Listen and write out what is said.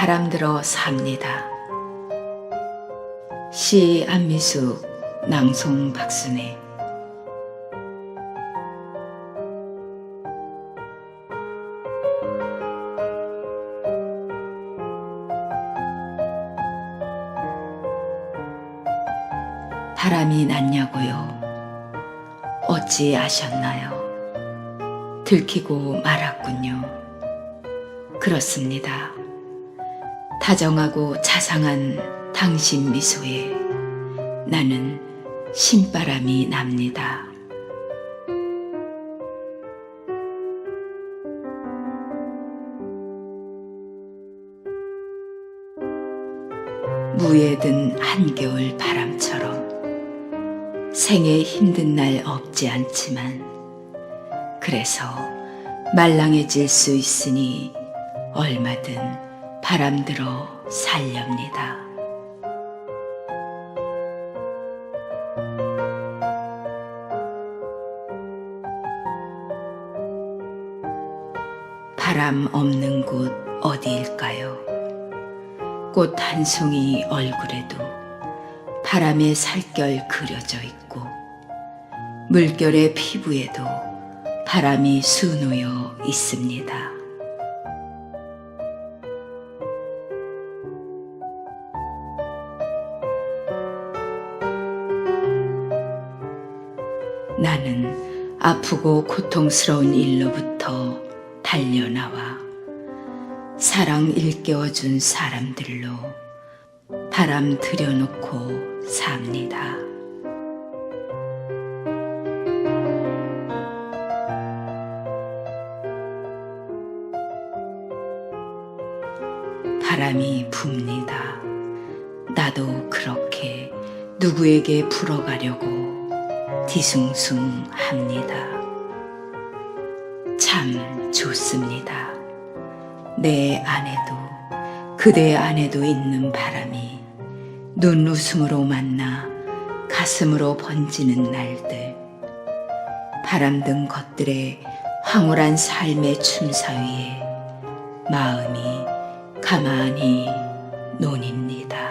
바람들어 삽니다. 시 안미수 낭송 박순애 바람이 났냐고요? 어찌 아셨나요? 들키고 말았군요. 그렇습니다. 다정하고 자상한 당신 미소에 나는 신바람이 납니다. 무에 든 한겨울 바람처럼 생에 힘든 날 없지 않지만 그래서 말랑해질 수 있으니 얼마든 바람들어 살렵니다. 바람 없는 곳 어디일까요? 꽃 한 송이 얼굴에도 바람의 살결 그려져 있고 물결의 피부에도 바람이 수놓여 있습니다. 나는 아프고 고통스러운 일로부터 달려나와 사랑 일깨워준 사람들로 바람 들여놓고 삽니다. 바람이 붑니다. 나도 그렇게 누구에게 불어가려고 뒤숭숭합니다. 참 좋습니다. 내 안에도 그대 안에도 있는 바람이 눈웃음으로 만나 가슴으로 번지는 날들 바람 등 것들의 황홀한 삶의 춤사 위에 마음이 가만히 논입니다.